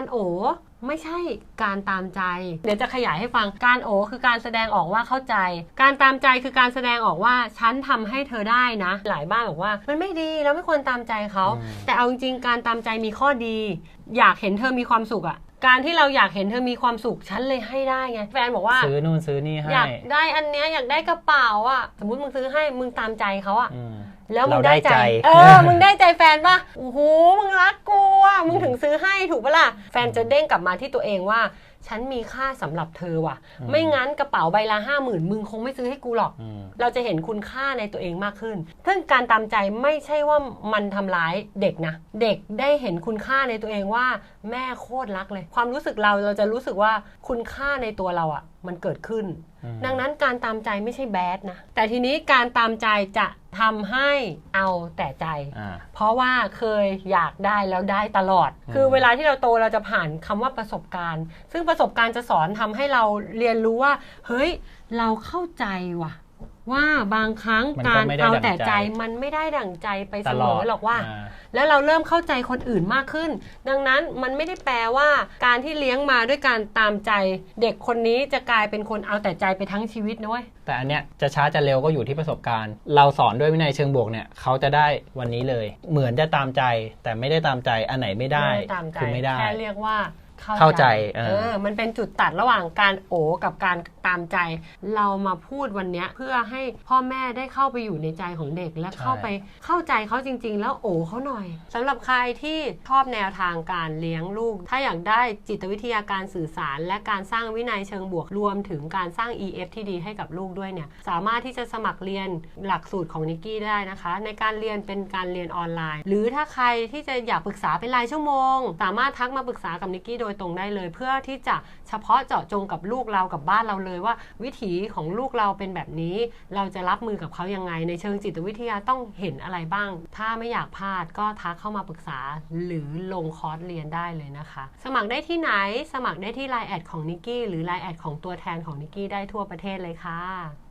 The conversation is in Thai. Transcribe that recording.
การโอไม่ใช่การตามใจ เดี๋ยวจะขยายให้ฟังการโอคือการแสดงออกว่าเข้าใจ การตามใจคือการแสดงออกว่าฉันทำให้เธอได้นะ หลายบ้านบอกว่า มันไม่ดีเราไม่ควรตามใจเขาอืมแต่เอาจริงๆการตามใจมีข้อดี อยากเห็นเธอมีความสุขอะการที่เราอยากเห็นเธอมีความสุขฉันเลยให้ได้ไงแฟนบอกว่าซื้อนู่นซื้อนี่ให้อยากได้อันเนี้ยอยากได้กระเป๋าอะสมมติมึงซื้อให้มึงตามใจเขาอะอืมแล้วมึงเราได้ได้ใจใจ เออ มึงได้ใจแฟนป่ะโอ้โหมึงรักกู อะมึงถึงซื้อให้ถูกปะล่ะแฟนจะเด้งกลับมาที่ตัวเองว่า ฉันมีค่าสำหรับเธอว่ะอืมไม่งั้นกระเป๋าใบละห้าหมื่นมึงคงไม่ซื้อให้กูหรอกอืมเราจะเห็นคุณค่าในตัวเองมากขึ้นซึ่งการตามใจไม่ใช่ว่ามันทำร้ายเด็กนะ เด็กได้เห็นคุณค่าในตัวเองว่า แม่โคตรรักเลย ความรู้สึกเราเราจะรู้สึกว่าคุณค่าในตัวเราอะ่ะ มันเกิดขึ้นอืม ดังนั้นการตามใจไม่ใช่แบดนะ แต่ทีนี้การตามใจจะทำให้เอาแต่ใจอ่าเพราะว่าเคยอยากได้แล้วได้ตลอดอืมคือเวลาที่เราโตเราจะผ่านคำว่าประสบการณ์ ซึ่งประสบการณ์จะสอนทำให้เราเรียนรู้ว่า เฮ้ย เราเข้าใจว่ะ ว่าบางครั้งมันก็การไม่ได้เอาดั่งแต่ใจใจมันไม่ได้ดั่งใจไปตเสลมออดหรอกว่าาแล้วเราเริ่มเข้าใจคนอื่นมากขึ้น ดังนั้นมันไม่ได้แปลว่า การที่เลี้ยงมาด้วยการตามใจ เด็กคนนี้จะกลายเป็นคนเอาแต่ใจไปทั้งชีวิตนะเว้ยแต่อันเนี้ยจะช้าจะเร็วก็อยู่ที่ประสบการณ์ เราสอนด้วยวินัยเชิงบวกเนี่ยเขาจะได้วันนี้เลย เหมือนจะตามใจ แต่ไม่ได้ตามใจอันไหนไม่ได้ตามใจคือไม่ได้แค่เรียกว่าเข้าใจเออเออมันเป็นจุดตัดระหว่างการโอกับการตามใจ เรามาพูดวันเนี้ยเพื่อให้พ่อแม่ได้เข้าไปอยู่ในใจของเด็กและเข้าไปเข้าใจเขาจริง ๆ แล้วโอเขาหน่อยสำหรับใครที่ชอบแนวทางการเลี้ยงลูก ถ้าอยากได้จิตวิทยาการสื่อสาร และการสร้างวินัยเชิงบวกรวมถึงการสร้าง EF ที่ดีให้กับลูกด้วยเนี่ยสามารถที่จะสมัครเรียนหลักสูตรของนิกกี้ได้นะคะ ในการเรียนเป็นการเรียนออนไลน์ หรือถ้าใครที่จะอยากปรึกษาเป็นรายชั่วโมง สามารถทักมาปรึกษากับนิกกี้โดยตรงได้เลย เพื่อที่จะเฉพาะเจาะจงกับลูกเรากับบ้านเราเลยว่า วิถีของลูกเราเป็นแบบนี้ เราจะรับมือกับเขายังไง ในเชิงจิตวิทยาต้องเห็นอะไรบ้าง ถ้าไม่อยากพลาดก็ทักเข้ามาปรึกษาหรือลงคอร์สเรียนได้เลยนะคะ สมัครได้ที่ไหนสมัครได้ที่ไลน์แอดของนิกกี้หรือไลน์แอดของตัวแทนของนิกกี้ได้ทั่วประเทศเลยค่ะ